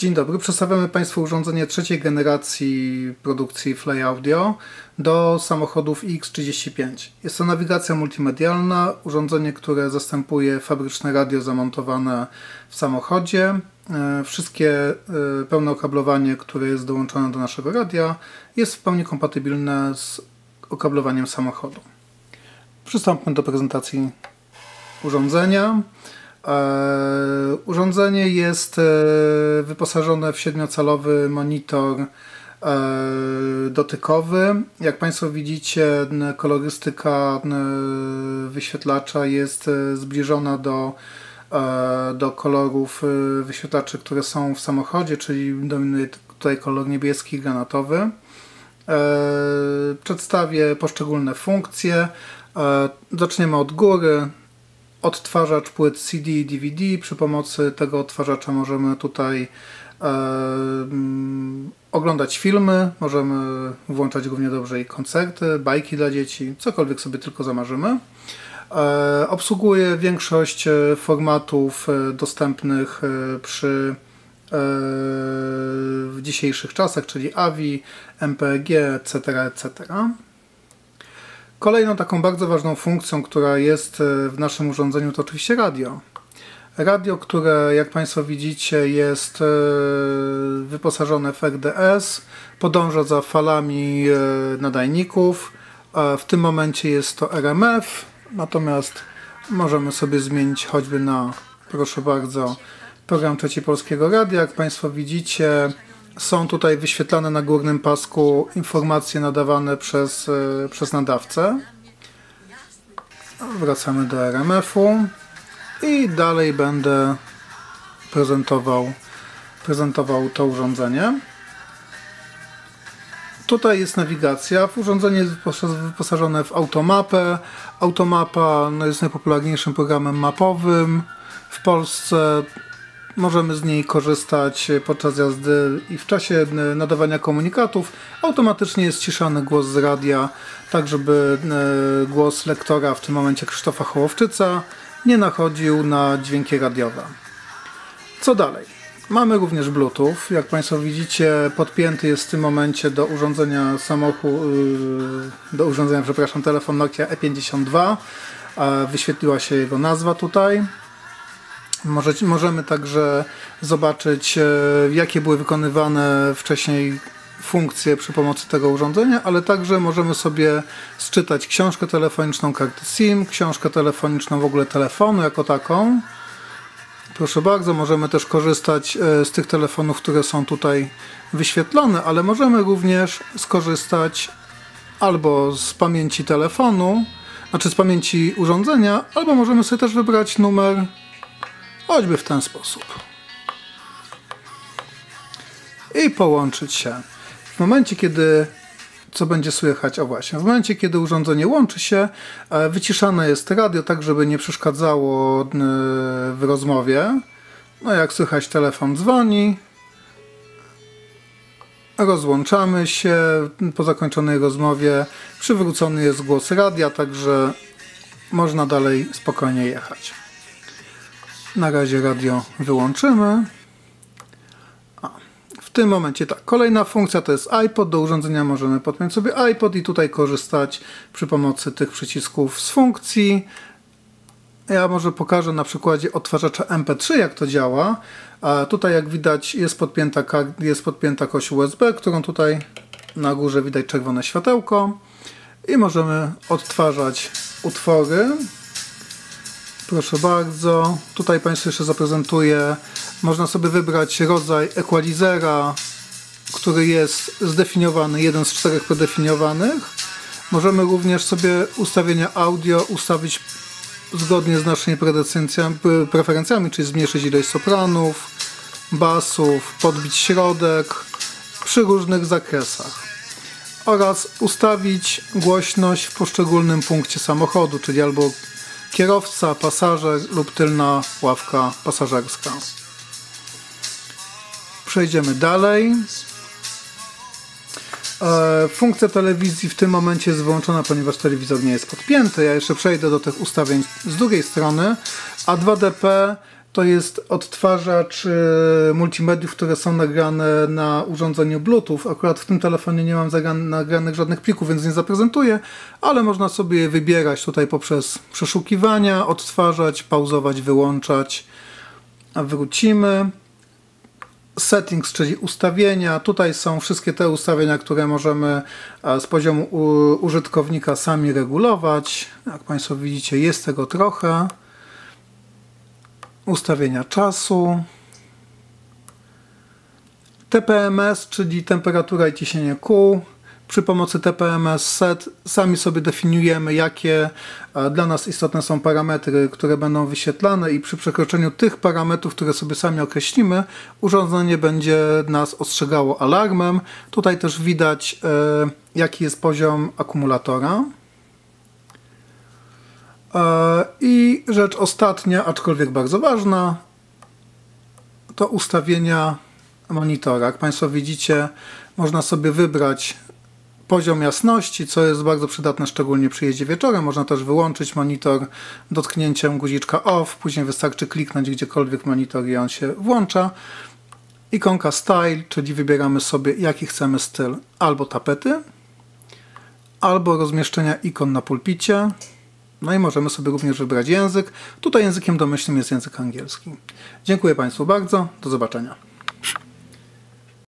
Dzień dobry, przedstawiamy Państwu urządzenie trzeciej generacji produkcji Fly Audio do samochodów X35. Jest to nawigacja multimedialna, urządzenie, które zastępuje fabryczne radio zamontowane w samochodzie. E, wszystkie e, pełne okablowanie, które jest dołączone do naszego radia jest w pełni kompatybilne z okablowaniem samochodu. Przystąpmy do prezentacji urządzenia. E, urządzenie jest e, wyposażone w siedmiocalowy monitor e, dotykowy. Jak Państwo widzicie, kolorystyka wyświetlacza jest zbliżona do, do kolorów wyświetlaczy, które są w samochodzie, czyli dominuje tutaj kolor niebieski i granatowy. Przedstawię poszczególne funkcje. Zaczniemy od góry odtwarzacz płyt CD i DVD. Przy pomocy tego odtwarzacza możemy tutaj e, mm, oglądać filmy, możemy włączać równie dobrze i koncerty, bajki dla dzieci, cokolwiek sobie tylko zamarzymy. E, obsługuje większość e, formatów e, dostępnych e, przy w dzisiejszych czasach, czyli AVI, MPG, etc., etc. Kolejną taką bardzo ważną funkcją, która jest e, w naszym urządzeniu, to oczywiście radio. Radio, które jak Państwo widzicie jest e, wyposażone w RDS, podąża za falami e, nadajników. W tym momencie jest to RMF, natomiast możemy sobie zmienić choćby na, proszę bardzo, program Trzeci Polskiego Radia. Jak Państwo widzicie, są tutaj wyświetlane na górnym pasku informacje nadawane przez, e, przez nadawcę. Wracamy do RMF-u i dalej będę prezentował, prezentował to urządzenie. Tutaj jest nawigacja. Urządzenie jest wyposażone w automapę. Automapa no, jest najpopularniejszym programem mapowym w Polsce. Możemy z niej korzystać podczas jazdy i w czasie nadawania komunikatów. Automatycznie jest ciszany głos z radia, tak żeby e, głos lektora, w tym momencie Krzysztofa Hołowczyca, nie nachodził na dźwięki radiowe. Co dalej? Mamy również Bluetooth. Jak Państwo widzicie, podpięty jest w tym momencie do urządzenia samochodu, y, do urządzenia, przepraszam, telefon Nokia E52. Wyświetliła się jego nazwa tutaj. Może, możemy także zobaczyć, e, jakie były wykonywane wcześniej funkcje przy pomocy tego urządzenia, ale także możemy sobie sczytać książkę telefoniczną, kartę SIM, książkę telefoniczną w ogóle telefonu jako taką. Proszę bardzo, możemy też korzystać e, z tych telefonów, które są tutaj wyświetlone, ale możemy również skorzystać albo z pamięci telefonu, znaczy z pamięci urządzenia, albo możemy sobie też wybrać numer choćby w ten sposób. I połączyć się. W momencie, kiedy co będzie słychać? O właśnie, w momencie, kiedy urządzenie łączy się, e, wyciszane jest radio, tak żeby nie przeszkadzało e, w rozmowie. No jak słychać, telefon dzwoni. Rozłączamy się. Po zakończonej rozmowie przywrócony jest głos radia, także można dalej spokojnie jechać. Na razie radio wyłączymy. A, w tym momencie tak. Kolejna funkcja to jest iPod. Do urządzenia możemy podpiąć sobie iPod i tutaj korzystać przy pomocy tych przycisków z funkcji. Ja może pokażę na przykładzie odtwarzacza MP3 jak to działa. A tutaj jak widać jest podpięta, jest podpięta kość USB, którą tutaj na górze widać czerwone światełko i możemy odtwarzać utwory Proszę bardzo. Tutaj Państwu jeszcze zaprezentuję. Można sobie wybrać rodzaj equalizera, który jest zdefiniowany, jeden z czterech predefiniowanych. Możemy również sobie ustawienia audio ustawić zgodnie z naszymi preferencjami, czyli zmniejszyć ilość sopranów, basów, podbić środek przy różnych zakresach oraz ustawić głośność w poszczególnym punkcie samochodu, czyli albo kierowca, pasażer lub tylna ławka pasażerska. Przejdziemy dalej. E, funkcja telewizji w tym momencie jest wyłączona, ponieważ telewizor nie jest podpięty. Ja jeszcze przejdę do tych ustawień z drugiej strony. A 2DP to jest odtwarzacz e, multimediów, które są nagrane na urządzeniu Bluetooth. Akurat w tym telefonie nie mam nagranych żadnych plików, więc nie zaprezentuję, ale można sobie je wybierać tutaj poprzez przeszukiwania, odtwarzać, pauzować, wyłączać. Wrócimy. Settings, czyli ustawienia. Tutaj są wszystkie te ustawienia, które możemy z poziomu użytkownika sami regulować. Jak Państwo widzicie, jest tego trochę ustawienia czasu, TPMS, czyli temperatura i ciśnienie kół. Przy pomocy TPMS set sami sobie definiujemy, jakie dla nas istotne są parametry, które będą wyświetlane i przy przekroczeniu tych parametrów, które sobie sami określimy, urządzenie będzie nas ostrzegało alarmem. Tutaj też widać, e, jaki jest poziom akumulatora. E, I rzecz ostatnia, aczkolwiek bardzo ważna, to ustawienia monitora. Jak Państwo widzicie, można sobie wybrać poziom jasności, co jest bardzo przydatne szczególnie przy jeździe wieczorem. Można też wyłączyć monitor dotknięciem guziczka OFF, później wystarczy kliknąć gdziekolwiek monitor i on się włącza. Ikonka Style, czyli wybieramy sobie jaki chcemy styl albo tapety, albo rozmieszczenia ikon na pulpicie. No i możemy sobie również wybrać język. Tutaj językiem domyślnym jest język angielski. Dziękuję Państwu bardzo. Do zobaczenia.